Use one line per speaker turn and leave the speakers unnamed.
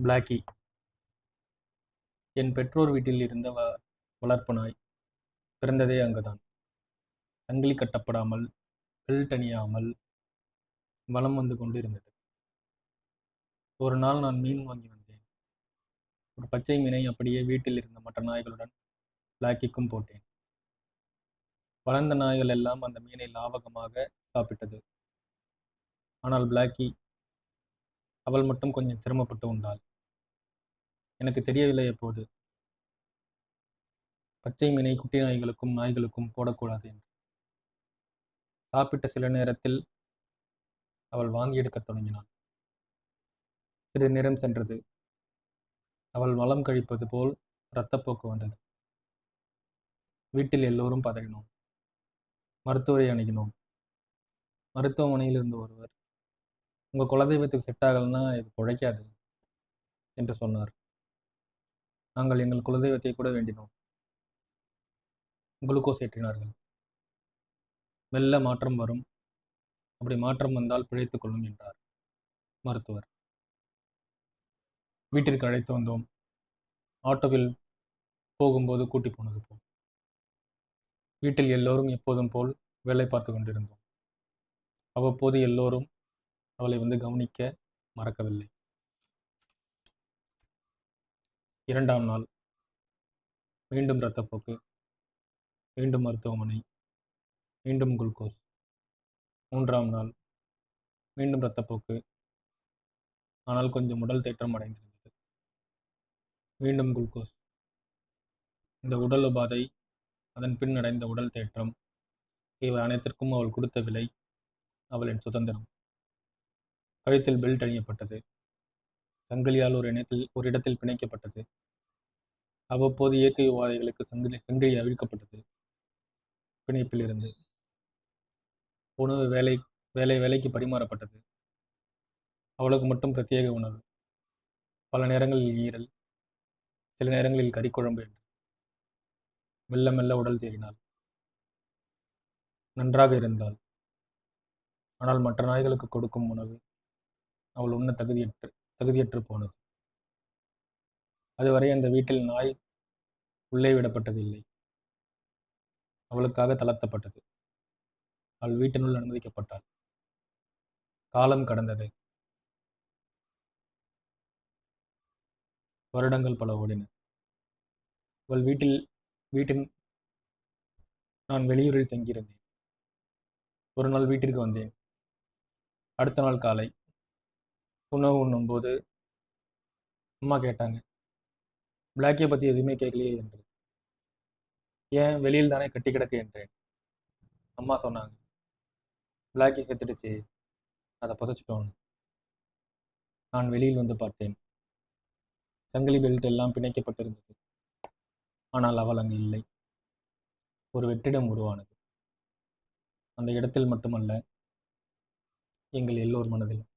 Blackie. என் பெற்றோர் வீட்டில் இருந்த வ வளர்ப்பு நாய் பிறந்ததே அங்குதான். சங்கிலி கட்டப்படாமல் பெல்ட் அணியாமல் வலம் வந்து கொண்டு இருந்தது ஒரு நாள் நான் மீன் வாங்கி வந்தேன். ஒரு பச்சை மீனை அப்படியே வீட்டில் இருந்த மற்ற நாய்களுடன் பிளாக்கிக்கும் போட்டேன். வளர்ந்த நாய்கள் எல்லாம் அந்த மீனை லாவகமாக சாப்பிட்டது. ஆனால் பிளாக்கி அவள் மட்டும் கொஞ்சம் சிரமப்பட்டு உண்டாள். எனக்கு தெரியவில்லை எப்போது. பச்சை மீனை குட்டி நாய்களுக்கும் நாய்களுக்கும் போடக்கூடாது என்று. சாப்பிட்ட சில நேரத்தில் அவள் வாங்கி எடுக்கத் தொடங்கினாள். சிறிது நேரம் சென்றது. அவள் வளம் கழிப்பது போல் இரத்தப்போக்கு வந்தது. வீட்டில் எல்லோரும் பதறினோம். மருத்துவரை அணுகினோம். மருத்துவமனையில் இருந்த ஒருவர் உங்கள் குலதெய்வத்துக்கு செட் ஆகலைன்னா இது பிழைக்காது என்று சொன்னார். நாங்கள் எங்கள் குலதெய்வத்தை கூட வேண்டினோம். குளுக்கோஸ் ஏற்றினார்கள் மெல்ல மாற்றம் வரும். அப்படி மாற்றம் வந்தால் பிழைத்துக் கொள்ளும் என்றார். மருத்துவர். வீட்டிற்கு அழைத்து வந்தோம். ஆட்டோவில் போகும்போது கூட்டி போனது போல். வீட்டில் எல்லோரும் எப்போதும் போல் வேலை பார்த்து கொண்டிருந்தோம். அவ்வப்போது எல்லோரும் அவளை வந்து கவனிக்க மறக்கவில்லை. இரண்டாம் நாள். மீண்டும் இரத்தப்போக்கு. மீண்டும் மருத்துவமனை. மீண்டும் குளுக்கோஸ். மூன்றாம் நாள். மீண்டும் இரத்தப்போக்கு. ஆனால் கொஞ்சம் உடல் தேற்றம் அடைந்திருந்தது. மீண்டும் குளுக்கோஸ். இந்த உடல் உபாதை அதன் பின் அடைந்த உடல் தேற்றம் இவை அனைத்திற்கும் அவள் கொடுத்த விலை அவளின் சுதந்திரம். கழுத்தில் பெல்ட் அணியப்பட்டது. சங்கிலியால் ஒரு இணையத்தில் ஒரு இடத்தில் பிணைக்கப்பட்டது. அவ்வப்போது இயற்கைவாதிகளுக்கு சங்கிலி சங்கிலி அவிழ்க்கப்பட்டது. பிணைப்பில் இருந்து. உணவு வேலை வேலை வேலைக்கு பரிமாறப்பட்டது. அவளுக்கு மட்டும் பிரத்யேக உணவு. பல நேரங்களில் ஈரல். சில நேரங்களில் கறிக்குழம்பு என்று. மெல்ல மெல்ல உடல் தேறினாள். நன்றாக இருந்தாள். ஆனால் மற்ற நாய்களுக்கு கொடுக்கும் உணவு அவள் உண்ண தகுதியற்று தகுதியற்று போனது. அதுவரை அந்த வீட்டில் நாய் உள்ளே விடப்பட்டதில்லை. அவளுக்காக தளர்த்தப்பட்டது. அவள் வீட்டினுள் அனுமதிக்கப்பட்டாள். காலம் கடந்தது. வருடங்கள் பல ஓடின. அவள் வீட்டில் வீட்டின் நான் வெளியூரில் தங்கியிருந்தேன். ஒரு நாள் வீட்டிற்கு வந்தேன். அடுத்த நாள் காலை உணவு உண்ணும்போது அம்மா கேட்டாங்க பிளாக்கியை பற்றி எதுவுமே கேட்கலையே என்று. ஏன்? வெளியில் தானே கட்டி கிடக்கு என்றேன். அம்மா சொன்னாங்க பிளாக்கி செத்துடுச்சு அதை புதைச்சிட்டோன்னு. நான் வெளியில் வந்து பார்த்தேன். சங்கிலி பெல்ட் எல்லாம் பிணைக்கப்பட்டிருந்தது. ஆனால் அவள் அங்கு இல்லை. ஒரு வெற்றிடம் உருவானது. அந்த இடத்தில் மட்டுமல்ல எங்கள் எல்லோர் மனதிலும்.